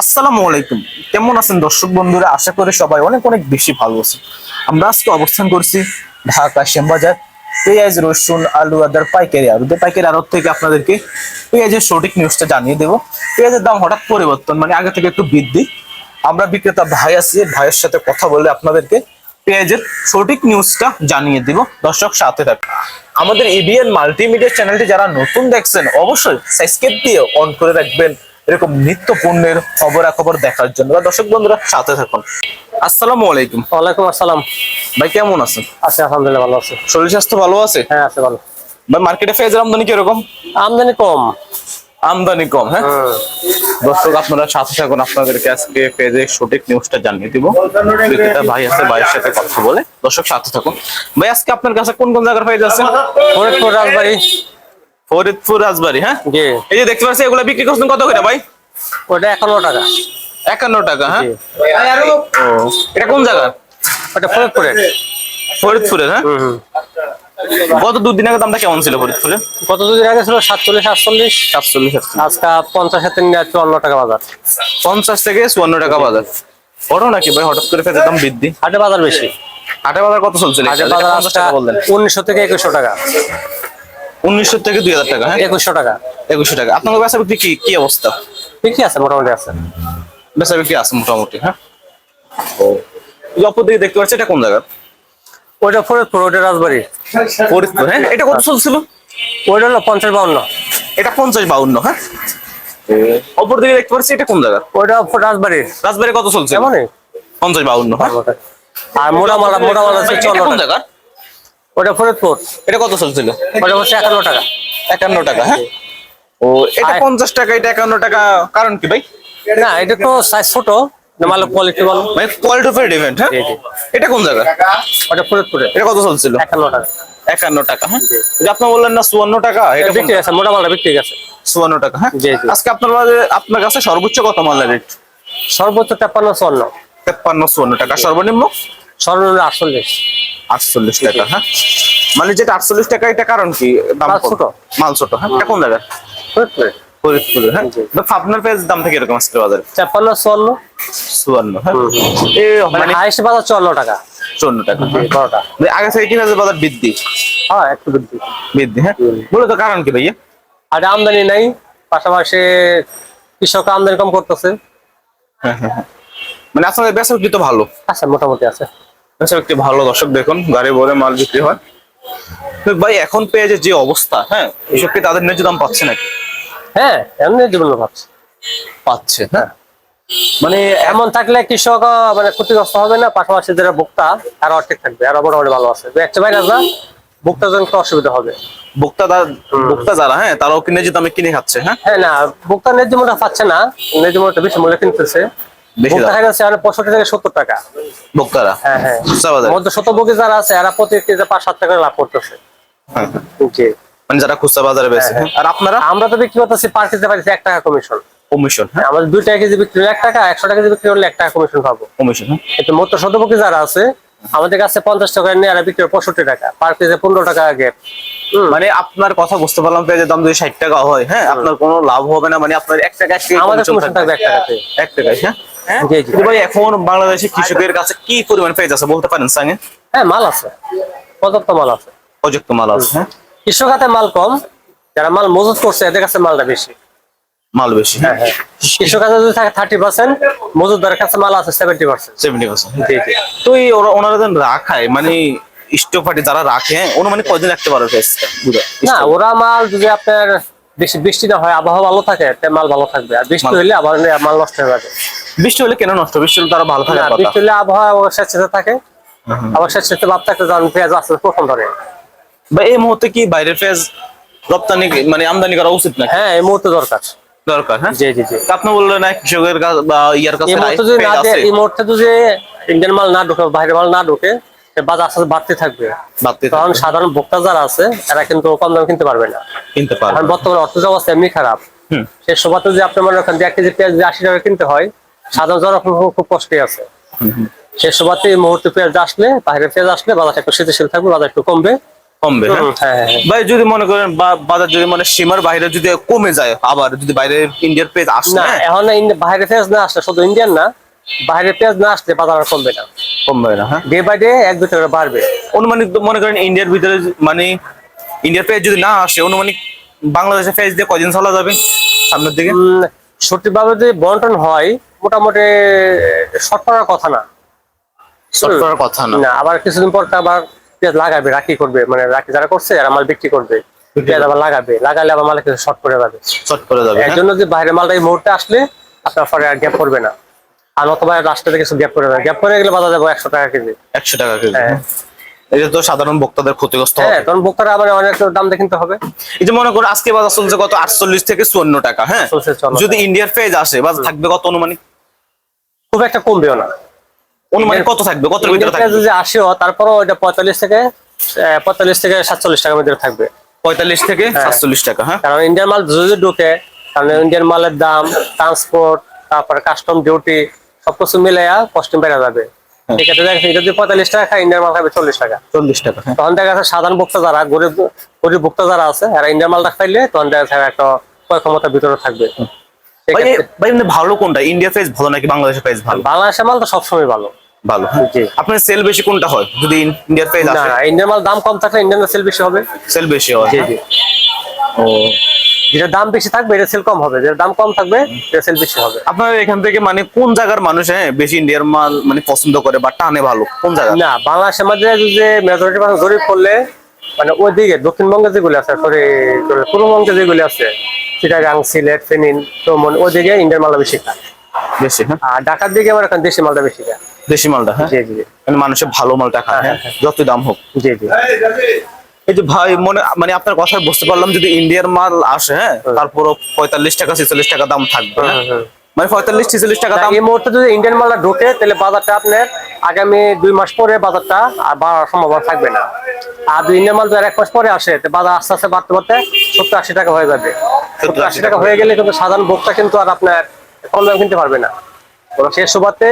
আসসালামু আলাইকুম। কেমন আছেন দর্শক বন্ধুরা? আশা করি সবাই অনেক অনেক বেশি ভালো আছে আমরা আজকে অবস্থান করছি ঢাকা শ্যামবাজার পেঁয়াজ, রসুন, আলু, আদার পাইকারি আলু পাইকারি আড়ত থেকে আপনাদেরকে পেঁয়াজের সঠিক নিউজটা জানিয়ে দেবো। পেঁয়াজের দাম হঠাৎ পরিবর্তন মানে আগে থেকে একটু বৃদ্ধি। আমরা বিক্রেতা ভাই আছি, ভাইয়ের সাথে কথা বলে আপনাদেরকে পেঁয়াজের সঠিক নিউজটা জানিয়ে দিব। দর্শক, সাথে থাকুন। আমাদের এবিএন মাল্টিমিডিয়া চ্যানেলটি যারা নতুন দেখছেন, অবশ্যই সাবস্ক্রাইব দিয়ে অন করে রাখবেন। এরকম নিত্য পণ্যের খবরাখবর দেখার জন্য। বা দর্শক বন্ধুরা সাথে থাকুন। আসসালামু আলাইকুম। ওয়ালাইকুম আসসালাম। ভাই কেমন আছেন? আছে আলহামদুলিল্লাহ ভালো আছে। শরীর স্বাস্থ্য ভালো আছে? হ্যাঁ আছে ভালো। ভাই মার্কেটে পেঁয়াজের আমদানি কীরকম? আমদানি কম। আমদানি কম হ্যাঁ? দর্শক আপনারা সাথে থাকুন। আপনাদেরকে আজকে পেজে সঠিক নিউজটা জানিয়ে দিব। বিক্রেতা ভাই আছে ভাইয়ের সাথে কথা বলে। দর্শক সাথে থাকুন। ভাই আজকে আপনার কাছে কোন কোন জায়গার পেজ আছে? ফরিদপুর রাজবাড়ি। ফরিদপুর রাজবাড়ি হ্যাঁ? জি। এই যে দেখতে পাচ্ছি এগুলো বিক্রি করছেন কত করে ভাই? ওটা একান্ন টাকা। একান্ন টাকা হ্যাঁ। ও এটা কোন জায়গা? ওটা ফরিদপুরে ফরিদপুরের হ্যাঁ। গত দুদিন আগে দামটা কেমন ছিল ফরিদপুরে কত দুদিন আগে ছিল সাতচল্লিশ আটচল্লিশ। সাতচল্লিশ আজকে পঞ্চাশ নিয়ে চুয়ান্ন টাকা বাজার। পঞ্চাশ থেকে চুয়ান্ন টাকা বাজার। বড় নাকি ভাই? হঠাৎ করে পেঁয়াজের দাম বৃদ্ধি। হাটে বাজার বেশি। হাটে বাজার কত চলছিল হাটে বাজার উনিশশো থেকে একুশশো টাকা। উনিশশো থেকে দুই হাজার টাকা হ্যাঁ? একুশশো টাকা। একুশশো টাকা। আপনার বেচা বিক্রি কি কি অবস্থা? বিক্রি আছে মোটামুটি আছে। বেচা বিক্রি আছে মোটামুটি হ্যাঁ? ও অপর দিকে দেখতে পাচ্ছি এটা কোন জায়গা? ওইটা ফরিদপুর ওইটা রাজবাড়ি। ফরিদপুর হ্যাঁ? এটা কত চলছিল ওইটা হলো পঞ্চাশ বাউন্ন। এটা পঞ্চাশ বাউন্ন হ্যাঁ? অপর দিকে দেখতে পাচ্ছি এটা কোন জায়গা? ওইটা রাজবাড়ি। রাজবাড়ি কত চলছে এমনই? পঞ্চাশ বাউন্ন হ্যাঁ? আর মোটা মালা মোটা মালা হচ্ছে এটা চুয়ান্ন টাকা জায়গা? ওটা ফরিদপুর। এটা কত চলছিল? ওটা হচ্ছে একান্ন টাকা। একান্ন টাকা হ্যাঁ? ও এটা পঞ্চাশ টাকা এটা একান্ন টাকা কারণ কি ভাই? না এটা তো সাইজ ছোট কোয়ালিটি ভালো মানে কোয়ালিটি উপরে ডিপেন্ড হ্যাঁ। এটা কোন জায়গা? ওটা ফরিদপুরে। এটা কত চলছিল? একান্ন টাকা। একান্ন টাকা হ্যাঁ? আপনি বললেন না চুয়ান্ন টাকা এটা এটা বিক্রি আছে মোটা মালটা বিক্রি আছে চুয়ান্ন টাকা হ্যাঁ। আজকে আপনার আপনার কাছে সর্বোচ্চ কত মালের রেট সর্বোচ্চ তেপ্পান্ন চুয়ান্ন। তেপ্পান্ন চুয়ান্ন টাকা সর্বনিম্ন? সর্বনিম্ন আটচল্লিশ। আটচল্লিশ টাকা হ্যাঁ? মানে যেটা আটচল্লিশ টাকা এটা কারণ কি? দাম মাল ছোট। মাল ছোট হ্যাঁ? এটা কোন জায়গা ফরিদপুরে। ফরিদপুরে হ্যাঁ? আপনার দাম থেকে এরকম আজকে বাজারে? তেপ্পান্ন চুয়ান্ন। চুয়ান্ন হ্যাঁ? মানে মানে হাইস্ট বাজার চুয়ান্ন টাকা। চুয়ান্ন টাকা হ্যাঁ। বারোটা। মানে আগে থেকে কি পেঁয়াজের বাজার বৃদ্ধি? হ্যাঁ একটু বৃদ্ধি। বৃদ্ধি হ্যাঁ? মূলত কারণ কি ভাইয়া? আর আমদানি নাই পাশাপাশি কৃষক আমদানি কম করতেছে। হ্যাঁ হ্যাঁ হ্যাঁ। মানে আপনাদের বিক্রি তো ভালো? আছে মোটামুটি আছে। বেচা বিক্রি ভালো দর্শক দেখুন গাড়ি ভরে মাল বিক্রি হয়। ভাই এখন পেঁয়াজের যে অবস্থা হ্যাঁ এসব কি তাদের ন্যায্য দাম পাচ্ছে নাকি? হ্যাঁ এমনি জীবন ভাবছে পাচ্ছে। হ্যাঁ। মানে এমন থাকলে কৃষক মানে ক্ষতিগ্রস্ত হবে না পাশাপাশি যারা ভোক্তা তারা ঠিক থাকবে আর মোটামুটি ভালো আছে। একটা বাইরে যা ভোক্তার জন্য একটু অসুবিধা হবে। ভোক্তা দা- ভোক্তা যারা হ্যাঁ তারাও কি ন্যায্য দামে কিনে খাচ্ছে হ্যাঁ? হ্যাঁ না ভোক্তা ন্যায্য মূল্য পাচ্ছে না ন্যায্য মূল্যটা বেশি মূল্য কিনতেছে। বেশি ভোক্তা দাম। পঁয়ষট্টি থেকে সত্তর টাকা। ভোক্তারা হ্যাঁ হ্যাঁ। শতভোগী যারা আছে এরা প্রতি কেজি পাঁচ সাত টাকা লাভ করতেছে। মানে যারা খুচরা বাজারে বেছে আর আপনারা? আমরা তো বিক্রি করতেছি পার কেজি পাইছি এক টাকা কমিশন কমিশন হ্যাঁ। আমাদের দুই টাকা কেজি বিক্রি এক টাকা একশো টাকা কেজি বিক্রি হলে এক টাকা কমিশন পাবো। কমিশন হ্যাঁ। কিন্তু মধ্য শতভোগী যারা আছে আমাদের কাছে পঞ্চাশ টাকা নিয়ে এরা বিক্রি করে পঁয়ষট্টি টাকা পার কেজি পনেরো টাকা গেট মানে আপনার কথা বুঝতে পারলাম পেঁয়াজের দাম যদি ষাট টাকা হয় হ্যাঁ আপনার কোনো লাভ হবে না মানে আপনার এক টাকা আমাদের কমিশন থাকবে। এক টাকাতে। এক টাকায় হ্যাঁ। ভাই এখন বাংলাদেশের কৃষকের কাছে কি পরিমাণ পেঁয়াজ আছে বলতে পারেন সঙ্গে? হ্যাঁ মাল আছে। পর্যাপ্ত মাল আছে। প্রযুক্ত মাল আছে। হ্যাঁ। কৃষক হাতে মাল কম যারা মাল মজুত করছে এদের কাছে মালটা বেশি। মাল বেশি হ্যাঁ? কৃষক কাছে যদি থাকে থার্টি পার্সেন্ট মজুদারের কাছে মাল আছে সেভেন্টি পার্সেন্ট সেভেন্টি পার্সেন্ট জি জি। তো এই ওরা- ওনারা যেন রাখায় মানে স্টক যারা রাখে হ্যাঁ অনুমানিক কদিন রাখতে পারবে না ওরা মাল যদি আপনার বেশি বৃষ্টি না হয় আবহাওয়া ভালো থাকে মাল ভালো থাকবে। আর বৃষ্টি হলে আবার মাল নষ্ট হয়ে যাবে। বৃষ্টি হলে কেন নষ্ট? বৃষ্টি হলে তারা ভালো কথা। বৃষ্টি হলে আবহাওয়া স্বেচ্ছাতে থাকে। আবার স্বেচ্ছাতে যখন পেঁয়াজ আসতে প্রথম ধরে। বা এই মুহূর্তে কি বাইরের পেঁয়াজ রপ্তানি মানে আমদানি করা উচিত না হ্যাঁ এই মুহূর্তে দরকার। দরকার হ্যাঁ? জি জি জি। আপনি বললেন না কৃষকের কাছে বা ইয়ার কাছে এই মুহূর্তে যদি না দেয় এই মুহূর্তে যদি ইন্ডিয়ান মাল না ঢুকে বাইরের মাল না ঢুকে বাজার আস্তে বাড়তে থাকবে। কারণ সাধারণ ভোক্তা যারা আছে এরা কিন্তু কম দামে কিনতে পারবে না। কিনতে পারবে বর্তমানে অর্থ অবস্থা এমনি খারাপ। হুম। সে সময়তে যে আপনার মনে রাখেন যে এক কেজি পেঁয়াজ আশি টাকা কিনতে হয় সাধারণ জনগণ খুব- কষ্টে আছে। সে সময়তে এই মুহূর্তে পেঁয়াজ আসলে বাইরের পেঁয়াজ আসলে বাজারটা একটু শীতশীল থাকবে বাজার একটু কমবে। কমবে হ্যাঁ? হ্যাঁ হ্যাঁ। ভাই যদি মনে করেন বাজার যদি মানে সীমার বাইরে যদি কমে যায় আবার যদি বাইরে ইন্ডিয়ার পেজ আসে না এখন বাইরে না আসলে শুধু ইন্ডিয়ান না বাইরে পেঁয়াজ না আসলে বাজার কমবে না। কমবে না হ্যাঁ? ডে বাই ডে এক দুই টাকা বাড়বে। অনুমানিক মনে করেন ইন্ডিয়ার ভিতরে মানে ইন্ডিয়ার পেজ যদি না আসে অনুমানিক বাংলাদেশের পেজ দিয়ে কদিন চলা যাবে? সামনের দিকে? সঠিকভাবে যদি বন্টন হয় মোটামুটি শর্ট করার কথা না। শর্ট করার কথা না। না আবার কিছুদিন পর আবার পেঁয়াজ লাগাবে রাখি করবে মানে রাখি যারা করছে আর মাল বিক্রি করবে পেঁয়াজ আবার লাগাবে লাগালে আবার মাল কিছু শর্ট করে যাবে। শর্ট করে যাবে এর হ্যাঁ? জন্য যে বাইরের মালটা এই মুহূর্তে আসলে আপনার পরে আর গ্যাপ করবে না। আর রাস্তাতে কিছু গ্যাপ করে যাবে গ্যাপ করে গেলে বাজার যাব একশো টাকা কেজি। একশো টাকা কেজি হ্যাঁ। এটা তো সাধারণ ক্ষতিগ্রস্ত হ্যাঁ হবে। বোকারা আবার অনেক দাম দিয়ে কিনতে হবে। এই যে মনে করো আজকে বাজার চলছে কত? আটচল্লিশ থেকে চুয়ান্ন টাকা হ্যাঁ? যদি ইন্ডিয়ার পেজ আসে বাজার থাকবে কত অনুমানিক? খুব একটা কমবেও না। অনুমানিক কত থাকবে? কত ভিতরে থাকবে? যদি আসেও তারপরও ওইটা পঁয়তাল্লিশ থেকে পঁয়তাল্লিশ থেকে সাতচল্লিশ টাকার মধ্যে থাকবে। পঁয়তাল্লিশ থেকে হ্যাঁ। সাতচল্লিশ টাকা হ্যাঁ? কারণ ইন্ডিয়ান মাল যদি ঢুকে কারণ ইন্ডিয়ান মালের দাম ট্রান্সপোর্ট তারপরে কাস্টম ডিউটি সবকিছু মিলাইয়া কস্টিং বেড়ে যাবে। সেক্ষেত্রে দেখা এটা যদি পঁয়তাল্লিশ টাকা খায় ইন্ডিয়ান মাল খাবে চল্লিশ টাকা। চল্লিশ টাকা হ্যাঁ। তখন দেখা যাচ্ছে সাধারণ ভোক্তা যারা গরিব গরিব ভোক্তা যারা আছে এরা ইন্ডিয়ান মালটা খাইলে তখন দেখা যাচ্ছে একটা ক্রয় ক্ষমতার ভিতরে থাকবে। ভাই ভালো কোনটা? ইন্ডিয়া ভালো নাকি বাংলাদেশের ভালো? বাংলাদেশের মাল তো সবসময় ভালো। ভালো হ্যাঁ। আপনার সেল বেশি কোনটা হয় যদি ইন্ডিয়ার না আসে? না ইন্ডিয়ান মাল দাম কম থাকলে ইন্ডিয়ান সেল বেশি হবে। সেল বেশি হয় হ্যাঁ? ও। যেটা দাম বেশি থাকবে এটা সেল কম হবে। যেটা দাম কম থাকবে এটা সেল বেশি হবে। আপনার এখান থেকে মানে কোন জায়গার মানুষ হ্যাঁ বেশি ইন্ডিয়ার মাল মানে পছন্দ করে বা টানে ভালো? কোন জায়গা? না বাংলাদেশের মধ্যে যে মেজরিটি মানুষ জরিপ করলে মানে ওইদিকে দক্ষিণবঙ্গে যেগুলি আছে সরি পূর্ববঙ্গে যেগুলি আছে চিটাগাং সিলেট ফেনিন তোমন ওইদিকে ইন্ডিয়ান মালটা বেশি খায়। বেশি হ্যাঁ? আর ঢাকার দিকে আমার এখন দেশি মালটা বেশি খায়। দেশি মালটা হ্যাঁ? জি জি মানে মানুষের ভালো মালটা খায় হ্যাঁ যত দাম হোক। জি জি। এই যে ভাই মনে মানে আপনার কথায় বুঝতে পারলাম যদি ইন্ডিয়ার মাল আসে হ্যাঁ তারপরও পঁয়তাল্লিশ টাকা ছেচল্লিশ টাকা দাম থাকবে হ্যাঁ? হুম। মানে পঁয়তাল্লিশ ছেচল্লিশ টাকা দাম এই মুহূর্তে যদি ইন্ডিয়ান মালটা ঢোকে তাহলে বাজারটা আপনার আগামী দুই মাস পরে বাজারটা আর বাড়ার সম্ভাবনা থাকবে না। আর দুই ইন্ডিয়ান মাল যদি এক মাস পরে আসে বাজার আস্তে আস্তে বাড়তে বাড়তে সত্তর আশি টাকা হয়ে যাবে। সত্তর আশি টাকা হয়ে গেলে কিন্তু সাধারণ ভোক্তা কিন্তু আর আপনার কম দাম কিনতে পারবে না। এবং সে সুবাদে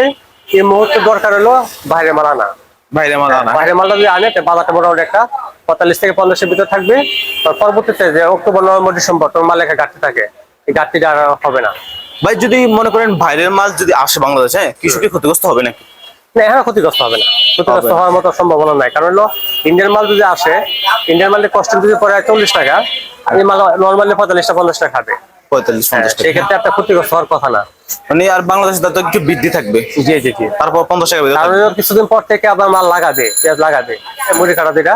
এই মুহূর্তে দরকার হলো বাইরে মাল আনা। বাইরে মাল আনা। বাইরে মালটা যদি আনে তো বাজারটা মোটামুটি একটা পঁয়তাল্লিশ থেকে পঞ্চাশের ভিতরে থাকবে। পরবর্তীতে যে অক্টোবর নভেম্বর ডিসেম্বর তোর মালে একটা ঘাটতি থাকে। এই ঘাটতিটা আর হবে না। ভাই যদি মনে করেন বাইরের মাছ যদি আসে বাংলাদেশে হ্যাঁ কৃষকের ক্ষতিগ্রস্ত হবে নাকি? না এখন ক্ষতিগ্রস্ত হবে না। ক্ষতিগ্রস্ত হওয়ার মতো সম্ভাবনা নাই। কারণ হলো ইন্ডিয়ান মাল যদি আসে ইন্ডিয়ান মালের কস্টিং যদি পড়ে চল্লিশ টাকা আর এই মাল নর্মালি পঁয়তাল্লিশটা পঞ্চাশ টাকা খাবে। পঁয়তাল্লিশ পঞ্চাশ টাকা। সেক্ষেত্রে ক্ষতিগ্রস্ত হওয়ার কথা না। মানে আর বাংলাদেশে তো একটু বৃদ্ধি থাকবে। জি জি জি। তারপর পঞ্চাশ টাকা কিছুদিন পর থেকে আবার মাল লাগাবে পেঁয়াজ লাগাবে মুড়ি কাটা দিটা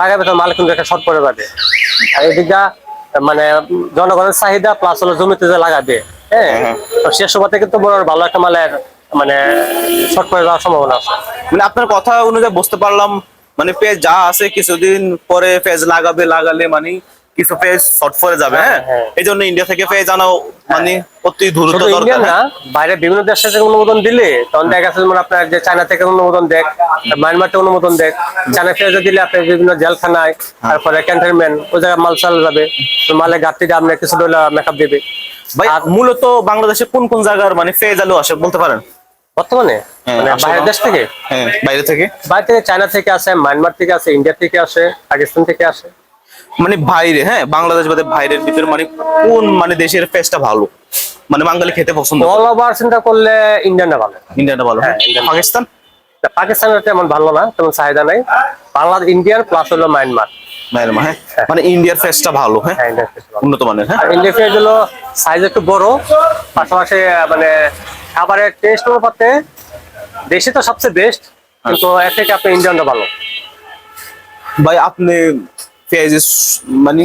লাগাবে তখন মাল কিন্তু একটা শর্ট পড়ে যাবে। আর এদিকটা মানে জনগণের চাহিদা প্লাস হলো জমিতে যে লাগাবে হ্যাঁ? হ্যাঁ। তো সে সময়তে কিন্তু বড় ভালো একটা মালের মানে শর্ট পড়ে যাওয়ার সম্ভাবনা আছে। মানে আপনার কথা অনুযায়ী বুঝতে পারলাম মানে পেজ যা আছে কিছুদিন পরে পেজ লাগাবে লাগালে মানে কিছু পেজ শর্ট পরে যাবে হ্যাঁ হ্যাঁ। এই জন্য ইন্ডিয়া থেকে পেজ আনাও মানে অতি দ্রুত দরকার না হ্যাঁ? বাইরে বিভিন্ন দেশ থেকে অনুমোদন দিলে তখন দেখা যাচ্ছে যেমন আপনার যে চায়না থেকে অনুমোদন দেখ মায়ানমার থেকে অনুমোদন দেখ চায়না ফেরত দিলে আপনি বিভিন্ন জেলখানায় তারপরে ক্যান্টনমেন্ট ওই জায়গায় মাল চাল যাবে তো মালের ঘাটতিটা আপনার কিছু ডলার মেকআপ দেবে। ভাই আর মূলত বাংলাদেশে কোন কোন জায়গার মানে পেজ আলু আসে বলতে পারেন? বর্তমানে? হ্যাঁ, মানে বাইরের দেশ থেকে? হ্যাঁ বাইরে থেকে। বাইরে থেকে চায়না থেকে আসে মায়ানমার থেকে আসে ইন্ডিয়া থেকে আসে পাকিস্তান থেকে আসে। মানে বাইরে হ্যাঁ বাংলাদেশ বাদে বাইরের ভিতরে মানে কোন মানে দেশের পেজটা ভালো? মানে বাঙালি খেতে পছন্দ অল ওভার চিন্তা করলে ইন্ডিয়ানটা ভালো। ইন্ডিয়াটা ভালো হ্যাঁ হ্যাঁ, পাকিস্তান? পাকিস্তানের তেমন ভালো না তেমন চাহিদা নাই। বাংলাদেশ ইন্ডিয়ান প্লাস হলো মায়ানমার মায়ের হ্যাঁ মানে ইন্ডিয়ার পেজটা ভালো হ্যাঁ হ্যাঁ। উন্নত মানের হ্যাঁ। আর ইন্ডিয়া ফিয়ারগুলো সাইজ একটু বড় পাশাপাশি মানে খাবারের টেস্ট অনুপাতে দেশে তো সবচেয়ে বেস্ট কিন্তু এর থেকে আপনি ইন্ডিয়ানটা ভালো। ভাই আপনি পেঁয়াজ মানে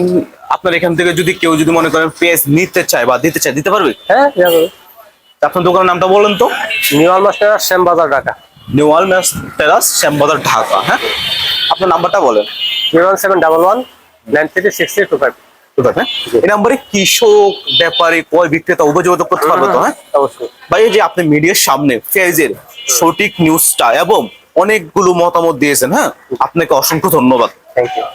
আপনার এখান থেকে যদি কেউ যদি মনে করেন পেঁয়াজ নিতে চায় বা দিতে চায় দিতে পারবে? হ্যাঁ আপনার দোকানের নামটা বলেন তো। New master Shyambazar Dhaka. New Almas terrace Shyambazar Dhaka হ্যাঁ? আপনার নাম্বারটা বলেন। Zero seven double one nine three six three two five. হ্যাঁ? এই নাম্বারে কৃষক ব্যাপারী ক্রয় বিক্রেতা করতে পারবে তো হ্যাঁ? অবশ্যই। ভাই এই যে আপনি মিডিয়ার সামনে পেঁয়াজের সঠিক নিউজটা এবং অনেকগুলো মতামত দিয়েছেন হ্যাঁ? আপনাকে অসংখ্য ধন্যবাদ। Thank you